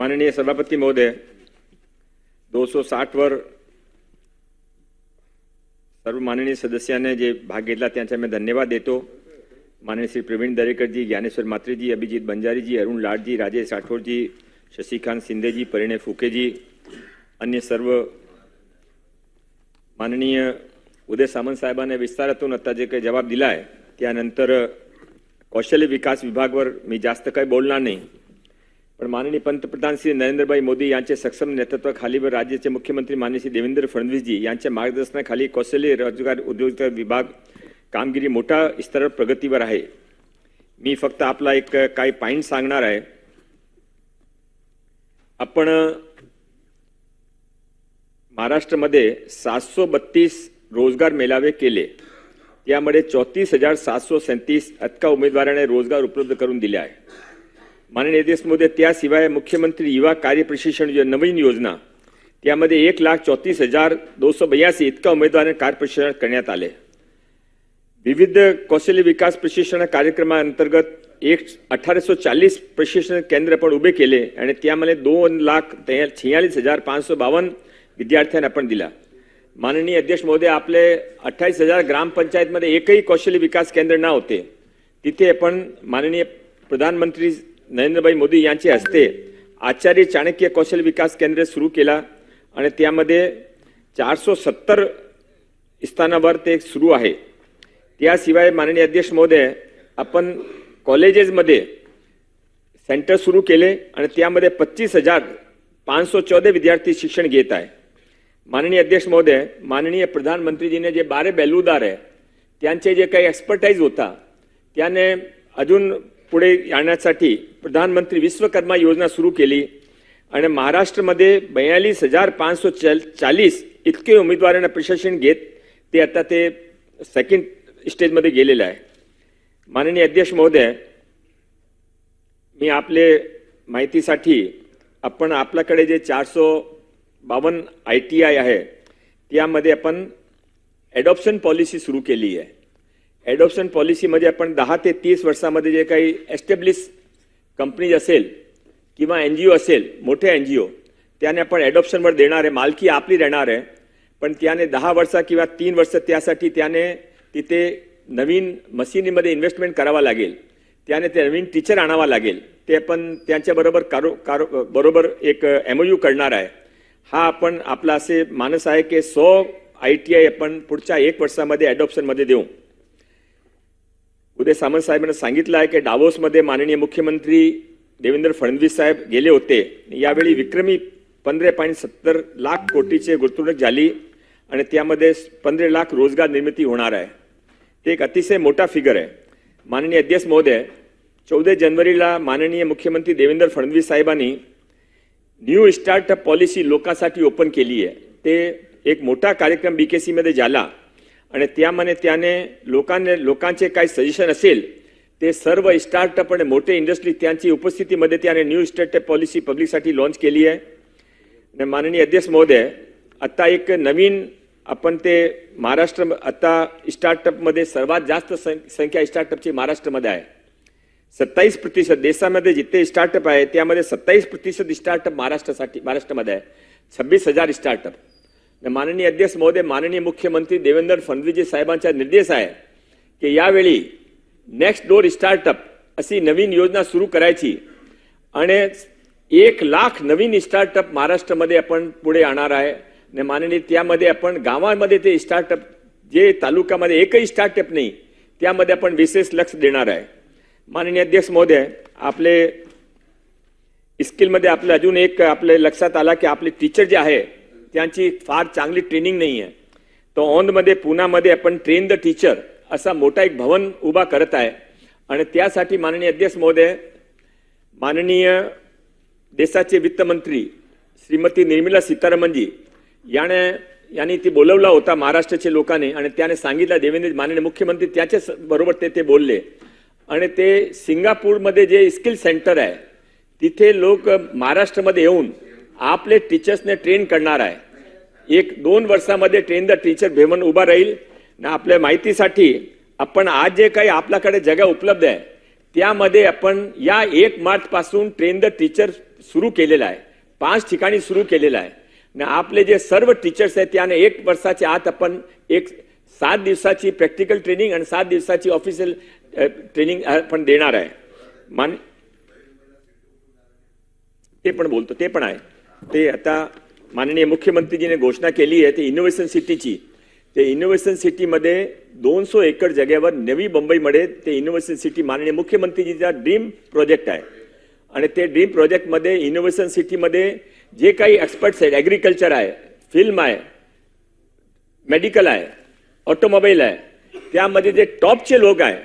माननीय सभापती महोदय दो सौ साठ वर सर्व माननीय सदस्यांनी जे भाग घेतला त्यांचा मी धन्यवाद देतो. माननीय श्री प्रवीण दरेकरजी ज्ञानेश्वर मात्रेजी अभिजित बंजारीजी अरुण लाडजी राजेश राठोडजी शशिकांत शिंदेजी परिणय फुकेजी अन्य सर्व माननीय उदय सामंत साहेबांनी विस्तारातून आता जे काही जबाब दिला आहे त्यानंतर कौशल्य विकास विभागवर मी जास्त काही बोलणार नाही. पण माननीय पंतप्रधान श्री नरेंद्रभाई मोदी यांच्या सक्षम नेतृत्वाखाली व राज्याचे मुख्यमंत्री माननीय श्री देवेंद्र फडणवीसजी यांच्या मार्गदर्शनाखाली कौशल्य रोजगार उद्योजकता विभाग कामगिरी मोठ्या स्तरावर प्रगतीवर आहे. मी फक्त आपला एक काही पॉईंट सांगणार आहे. आपण महाराष्ट्रामध्ये सातशे बत्तीस रोजगार मेळावे केले. त्यामध्ये चौतीस हजार सातशे सैंतीस अतका उमेदवाराने रोजगार उपलब्ध करून दिले आहे. माननीय देशमध्ये त्याशिवाय मुख्यमंत्री युवा कार्य प्रशिक्षण जो नवीन योजना त्यामध्ये एक लाख चौतीस हजार दोनशे बयासी इतका उमेदवारांना कार्य प्रशिक्षण करण्यात आले. विविध कौशल्य विकास प्रशिक्षण कार्यक्रमाअंतर्गत एक अठराशे चाळीस प्रशिक्षण केंद्र पण उभे केले आणि त्यामध्ये दोन लाख छियालीस हजार पाचशे बावन्न विद्यार्थ्यांना आपण दिला. माननीय अध्यक्ष महोदय आपले अठ्ठावीस हजार ग्रामपंचायतमध्ये एकही कौशल्य विकास केंद्र नव्हते होते तिथे आपण माननीय प्रधानमंत्री नरेंद्रभाई मोदी यांचे हस्ते आचार्य चाणक्य कौशल्य विकास केंद्र सुरू केला आणि त्यामध्ये चारशे सत्तर स्थानावर ते सुरू आहे. त्याशिवाय माननीय अध्यक्ष महोदय आपण कॉलेजेसमध्ये सेंटर सुरू केले आणि त्यामध्ये पच्चीस हजार पाचशे चौदा विद्यार्थी शिक्षण घेत आहे. माननीय अध्यक्ष महोदय माननीय प्रधानमंत्रीजीने जे बारे बेलूदार आहे त्यांचे जे काही एक्सपर्टाईज होता त्याने अजून पुढे आणण्यासाठी प्रधानमंत्री विश्वकर्मा योजना सुरू केली आणि महाराष्ट्रामध्ये बयालीस हजार पाचशे चाल चाळीस इतके उमेदवारांना प्रशासन घेत ते आता ते सेकंड स्टेजमध्ये गेलेलं आहे. माननीय अध्यक्ष महोदय मी आपले माहितीसाठी आपण आपल्याकडे जे चारशे बावन्न आय टी आय आहे त्यामध्ये आपण ॲडॉप्शन पॉलिसी सुरू केली आहे. ॲडॉप्शन पॉलिसीमध्ये आपण दहा ते तीस वर्षामध्ये जे काही एस्टॅब्लिश कंपनीज असेल किंवा एन जी ओ असेल मोठे एन जी ओ त्याने आपण ॲडॉप्शनवर देणार आहे मालकी आपली राहणार आहे. पण त्याने दहा वर्ष किंवा तीन वर्ष त्यासाठी त्याने तिथे नवीन मशिनीमध्ये इन्व्हेस्टमेंट करावा लागेल. त्याने ते नवीन टीचर आणावा लागेल. ते आपण त्यांच्याबरोबर कारो कारो बरोबर एक एम यू करणार आहे. हा आपण आपला असे मानस आहे की सो आय टी आय आपण पुढच्या एक वर्षामध्ये ॲडॉप्शनमध्ये देऊ. उदय सामंत साहेबांनी सांगितलं आहे की डावोसमध्ये माननीय मुख्यमंत्री देवेंद्र फडणवीस साहेब गेले होते. यावेळी विक्रमी पंधरा पॉईंट सत्तर लाख कोटीचे गुंतवणूक झाली आणि त्यामध्ये पंधरा लाख रोजगार निर्मिती होणार आहे. ते एक अतिशय मोठा फिगर आहे. माननीय अध्यक्ष महोदय चौदा जानेवारीला माननीय मुख्यमंत्री देवेंद्र फडणवीस साहेबांनी न्यू स्टार्टअप पॉलिसी लोकांसाठी ओपन केली आहे. ते एक मोठा कार्यक्रम बी के सीमध्ये झाला. आणि त्यामध्ये त्याने लोकांनी लोकांचे काही सजेशन असेल ते सर्व स्टार्टअप आणि मोठे इंडस्ट्री त्यांची उपस्थितीमध्ये त्याने न्यू स्टार्टअप पॉलिसी पब्लिकसाठी लॉन्च केली आहे. आणि माननीय अध्यक्ष महोदय आत्ता एक नवीन आपण ते महाराष्ट्र आत्ता स्टार्टअपमध्ये सर्वात जास्त सं- संख्या स्टार्टअपची महाराष्ट्रामध्ये आहे. सत्तावीस प्रतिशत देशामध्ये जिथे स्टार्टअप आहे त्यामध्ये सत्तावीस प्रतिशत स्टार्टअप महाराष्ट्रासाठी महाराष्ट्रामध्ये आहे. छब्बीस हजार स्टार्टअप माननीय अध्यक्ष महोदय माननीय मुख्यमंत्री देवेंद्र फडणवीसजी साहेबांचा निर्देश आहे की यावेळी नेक्स्ट डोर स्टार्टअप अशी नवीन योजना सुरू करायची आणि एक लाख नवीन स्टार्टअप महाराष्ट्रामध्ये आपण पुढे आणणार आहे. आणि माननीय त्यामध्ये आपण गावामध्ये ते स्टार्टअप जे तालुक्यामध्ये एकही स्टार्टअप नाही त्यामध्ये आपण विशेष लक्ष देणार आहे. माननीय अध्यक्ष महोदय आपले स्किलमध्ये आपलं अजून एक आपले लक्षात आला की आपले टीचर जे आहे त्यांची फार चांगली ट्रेनिंग नाही आहे तो औंधमध्ये पुण्यामध्ये आपण ट्रेन द टीचर असा मोठा एक भवन उभा करत आहे. आणि त्यासाठी माननीय अध्यक्ष महोदय माननीय देशाचे वित्तमंत्री श्रीमती निर्मला सीतारामनजी याने यांनी ती बोलवला होता महाराष्ट्राच्या लोकांनी आणि त्याने सांगितलं देवेंद्र माननीय मुख्यमंत्री त्याच्याच बरोबर ते ते बोलले. आणि ते सिंगापूरमध्ये जे स्किल सेंटर आहे तिथे लोक महाराष्ट्रामध्ये येऊन आपले टीचर्सने ट्रेन करणार आहे. एक दोन वर्षामध्ये ट्रेन द टीचर भेवन उभा राहील. ना आपल्या माहितीसाठी आपण आज जे काही आपल्याकडे जगा उपलब्ध आहे त्यामध्ये आपण या एक मार्चपासून ट्रेन द टीचर सुरू केलेला आहे. पाच ठिकाणी सुरू केलेला आहे. ना आपले जे सर्व टीचर्स आहेत त्याने एक वर्षाच्या आत आपण एक सात दिवसाची प्रॅक्टिकल ट्रेनिंग आणि सात दिवसाची ऑफिशियल ट्रेनिंग आपण देणार आहे. मान ते पण बोलतो ते पण आहे. ते आता माननीय मुख्यमंत्रीजीने घोषणा केली आहे ते इनोव्हेशन सिटीची ते इनोव्हेशन सिटीमध्ये दोनशे एकर जागेवर नवी मुंबईमध्ये ते इनोव्हेशन सिटी माननीय मुख्यमंत्रीजीचा ड्रीम प्रोजेक्ट आहे. आणि ते ड्रीम प्रोजेक्टमध्ये इनोव्हेशन सिटीमध्ये जे काही एक्सपर्ट्स आहेत ॲग्रिकल्चर आहे फिल्म आहे मेडिकल आहे ऑटोमोबाईल आहे त्यामध्ये जे टॉपचे लोक आहे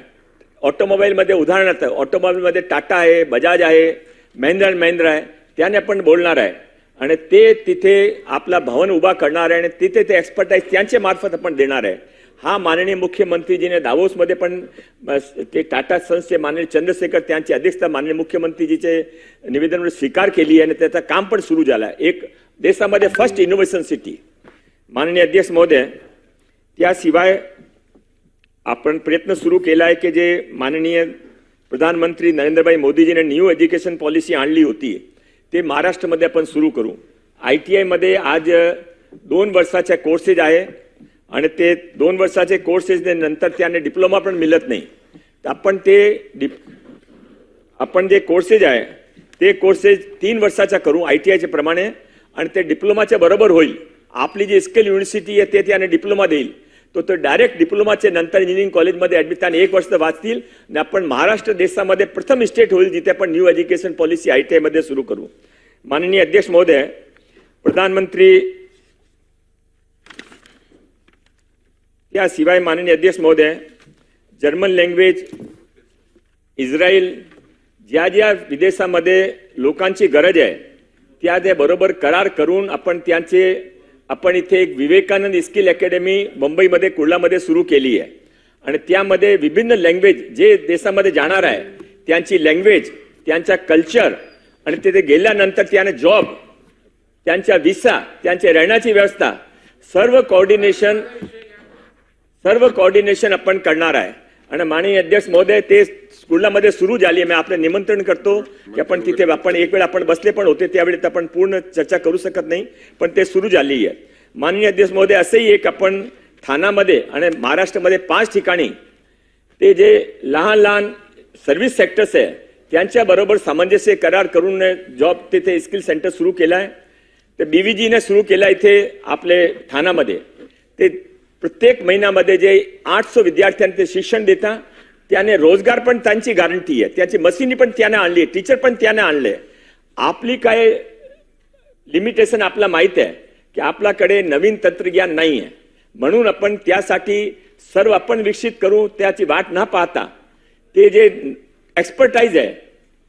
ऑटोमोबाईलमध्ये उदाहरणार्थ ऑटोमोबाईलमध्ये टाटा आहे बजाज आहे महिंद्रा अँड महिंद्रा आहे त्याने आपण बोलणार आहे. आणि ते तिथे आपला भवन उभा करणार आहे आणि तिथे ते एक्सपर्टाईज त्यांच्या मार्फत आपण देणार आहे. हा माननीय मुख्यमंत्रीजीने दावोसमध्ये पण ते टाटा सन्सचे माननीय चंद्रशेखर त्यांची अध्यक्षता माननीय मुख्यमंत्रीजीचे निवेदन स्वीकार केली आहे आणि त्याचं काम पण सुरू झालं आहे. एक देशामध्ये फर्स्ट इनोव्हेशन सिटी माननीय अध्यक्ष महोदय त्याशिवाय आपण प्रयत्न सुरू केला आहे की जे माननीय प्रधानमंत्री नरेंद्रभाई मोदीजीने न्यू एज्युकेशन पॉलिसी आणली होती. ते महाराष्ट्रामध्ये आपण सुरू करू. आय टी आयमध्ये आज दोन वर्षाच्या कोर्सेस आहे आणि ते दोन वर्षाचे कोर्सेस नंतर त्याने डिप्लोमा पण मिळत नाही. तर आपण ते डिप आपण जे कोर्सेस आहे ते कोर्सेस तीन वर्षाच्या करू आय टी आयच्या प्रमाणे आणि ते डिप्लोमाच्या बरोबर होईल. आपली जी स्किल युनिव्हर्सिटी आहे ते त्याने डिप्लोमा देईल. तो तर डायरेक्ट डिप्लोमाचे नंतर इंजिनिअरिंग कॉलेजमध्ये ॲडमिट त्याने एक वर्ष वाचतील. आणि आपण महाराष्ट्र देशामध्ये प्रथम स्टेट होईल जिथे आपण new education policy I T आयमध्ये सुरू करू. माननीय अध्यक्ष महोदय प्रधानमंत्री त्याशिवाय माननीय अध्यक्ष महोदय जर्मन लँग्वेज इस्रायल ज्या ज्या विदेशामध्ये लोकांची गरज आहे त्या त्या बरोबर करार करून आपण त्यांचे आपण इथे एक विवेकानंद स्किल अकॅडमी मुंबईमध्ये कुर्लामध्ये सुरू केली आहे. आणि त्यामध्ये विभिन्न लँग्वेज जे देशामध्ये जाणार आहे त्यांची लँग्वेज त्यांचा कल्चर आणि तिथे गेल्यानंतर त्याने जॉब त्यांच्या विसा त्यांच्या राहण्याची व्यवस्था सर्व कोऑर्डिनेशन सर्व कोऑर्डिनेशन आपण करणार आहे. आणि माननीय अध्यक्ष महोदय ते स्कूलमध्ये सुरू झाली आहे. मी आपलं निमंत्रण करतो की आपण तिथे आपण एक वेळ आपण बसले पण होते त्यावेळी आपण पूर्ण चर्चा करू शकत नाही पण ते सुरू झाली आहे. माननीय अध्यक्ष महोदय असंही एक आपण ठाण्यामध्ये आणि महाराष्ट्रामध्ये पाच ठिकाणी ते जे लहान लहान सर्व्हिस सेक्टर्स आहे त्यांच्याबरोबर सामंजस्य करार करून जॉब तिथे स्किल सेंटर सुरू केलं आहे तर बीव्हीजीने सुरू केला इथे आपले ठाण्यामध्ये ते प्रत्येक महिन्यामध्ये जे आठशे विद्यार्थ्यांना ते शिक्षण देता त्याने रोजगार पण त्यांची गॅरंटी आहे. त्याची मशिनी पण त्याने आणली आहे. टीचर पण त्याने आणले आपली काय लिमिटेशन आपला माहीत आहे की आपल्याकडे नवीन तंत्रज्ञान नाही आहे म्हणून आपण त्यासाठी सर्व आपण विकसित करू त्याची वाट न पाहता ते जे एक्सपर्टाईज आहे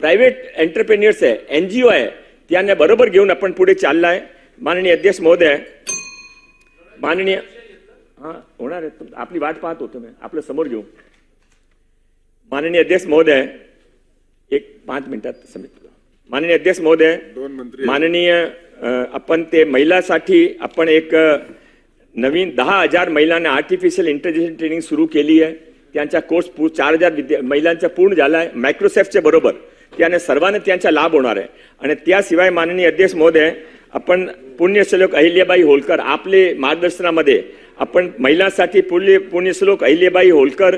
प्रायव्हेट एंटरप्रेन्युअर्स आहे एन जी ओ आहे त्यांना बरोबर घेऊन आपण पुढे चाललाय. माननीय अध्यक्ष महोदय माननीय हा होणार आहे. तुम- आपली वाट पाहत होतो मी आपलं समोर घेऊ. माननीय अध्यक्ष महोदय एक पाच मिनिटात समित माननीय अध्यक्ष महोदय दोन मंत्री माननीय आपण ते महिलासाठी आपण एक नवीन दहा हजार महिलांना आर्टिफिशियल इंटेलिजन्स ट्रेनिंग सुरू केली आहे. त्यांचा कोर्स पू चार हजार विद्या महिलांचा पूर्ण झाला आहे मायक्रोसॉफ्टच्या बरोबर. त्याने सर्वांना त्यांचा लाभ होणार आहे. आणि त्याशिवाय माननीय अध्यक्ष महोदय आपण पुण्यश्लोक अहिल्याबाई होलकर आपले मार्गदर्शनामध्ये आपण महिलांसाठी पुण्य पुण्यश्लोक अहिलेबाई होलकर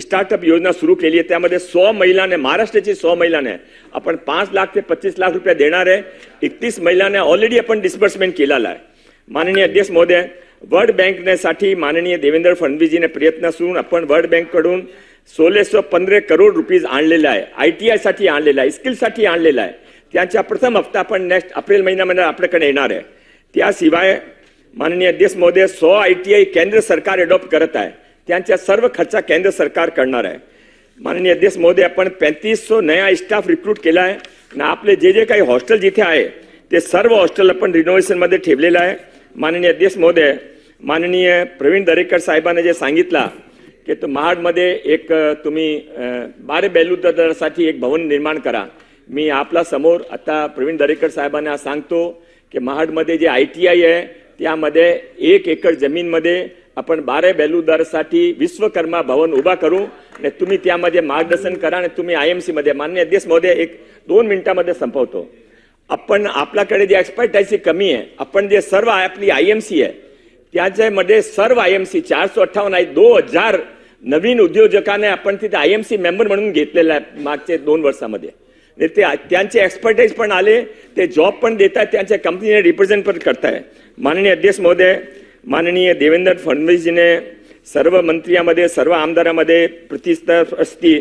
स्टार्टअप योजना सुरू केली आहे. त्यामध्ये सौ महिलांना महाराष्ट्राची सौ महिलांना आपण पाच लाख ते पच्चीस लाख रुपये देणार आहे. एकतीस महिलांना ऑलरेडी आपण डिस्बर्समेंट केलेला आहे. माननीय अध्यक्ष महोदय वर्ल्ड बँकनेसाठी माननीय देवेंद्र फडणवीसजीने प्रयत्न सुरून आपण वर्ल्ड बँककडून सोळेसो पंधरा करोड रुपीज आणलेला आहे. आय टी आयसाठी आणलेला आहे. स्किलसाठी आणलेला आहे. त्यांचा प्रथम हप्ता आपण नेक्स्ट एप्रिल महिन्यामध्ये आपल्याकडे येणार आहे. त्याशिवाय माननीय अध्यक्ष महोदय सौ आय टी आय केंद्र सरकार अडॉप्ट करत आहे. त्यांच्या सर्व खर्चा केंद्र सरकार करणार आहे. माननीय अध्यक्ष महोदय आपण पैंतीस सो नया स्टाफ रिक्रूट केला आहे आणि आपले जे जे काही हॉस्टेल जिथे आहे ते सर्व हॉस्टेल आपण रिनोव्हेशनमध्ये ठेवलेलं आहे. माननीय अध्यक्ष महोदय माननीय प्रवीण दरेकर साहेबांना जे सांगितलं की तो महाडमध्ये एक तुम्ही बारे बेलुदारासाठी एक भवन निर्माण करा. मी आपला समोर आता प्रवीण दरेकर साहेबांना सांगतो की महाडमध्ये जे आय टी आय आहे त्यामध्ये एक एकर जमीनमध्ये आपण बारे बेलूदारसाठी विश्वकर्मा भवन उभा करू आणि तुम्ही त्यामध्ये मार्गदर्शन करा आणि तुम्ही आय एम सीमध्ये मान्य अध्यक्ष महोदय एक दोन मिनिटामध्ये संपवतो. आपण आपल्याकडे जे एक्सपर्टाईजची कमी आहे आपण जे सर्व आपली आय एम सी आहे त्याच्यामध्ये सर्व आय एम सी चारशे अठ्ठावन्न आहे दो हजार नवीन उद्योजकाने आपण तिथे आय एम सी मेंबर म्हणून घेतलेला आहे मागच्या दोन वर्षामध्ये. ते त्यांचे एक्सपर्टाईज पण आले ते जॉब पण देत आहेत त्यांच्या कंपनीने रिप्रेझेंट पण करताय माननीय अध्यक्ष महोदय माननीय देवेंद्र फडणवीसजीने सर्व मंत्र्यामध्ये सर्व आमदारामध्ये प्रतिष्ठा असती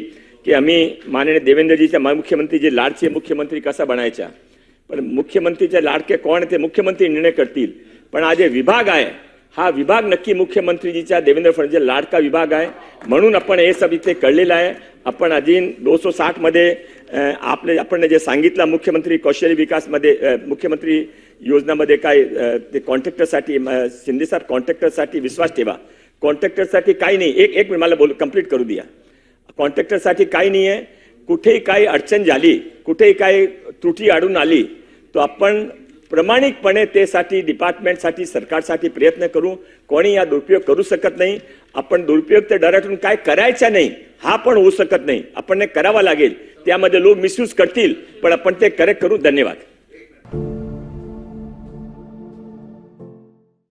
की आम्ही माननीय देवेंद्रजीच्या मुख्यमंत्री जे लाडचे मुख्यमंत्री कसा बनायचा? पण मुख्यमंत्रीचे लाडके कोण ते मुख्यमंत्री निर्णय करतील. पण हा जे विभाग आहे हा विभाग नक्की मुख्यमंत्रीजीचा देवेंद्र फडणवीस लाडका विभाग आहे. म्हणून आपण हे सब इथे कळलेलं आहे. आपण अजून दोनशे साठमध्ये आपले आपण जे सांगितलं मुख्यमंत्री कौशल्य विकासमध्ये मुख्यमंत्री योजनामध्ये काय ते कॉन्ट्रॅक्टरसाठी शिंदे साहेब कॉन्ट्रॅक्टरसाठी विश्वास ठेवा. कॉन्ट्रॅक्टरसाठी काही नाही. एक एक मला बोल कंप्लीट करू द्या. कॉन्ट्रॅक्टरसाठी काही नाही आहे कुठेही काही अडचण झाली कुठेही काही त्रुटी आढळून आली तो आपण प्रामाणिकपणे त्यासाठी डिपार्टमेंटसाठी सरकारसाठी प्रयत्न करू. कोणी या दुरुपयोग करू शकत नाही. आपण दुरुपयोग तर डरातून काय करायचा नाही हा पण होऊ शकत नाही. आपण करावा लागेल. त्यामध्ये लोक मिसयूज करतील पण आपण ते करेक्ट करू. धन्यवाद.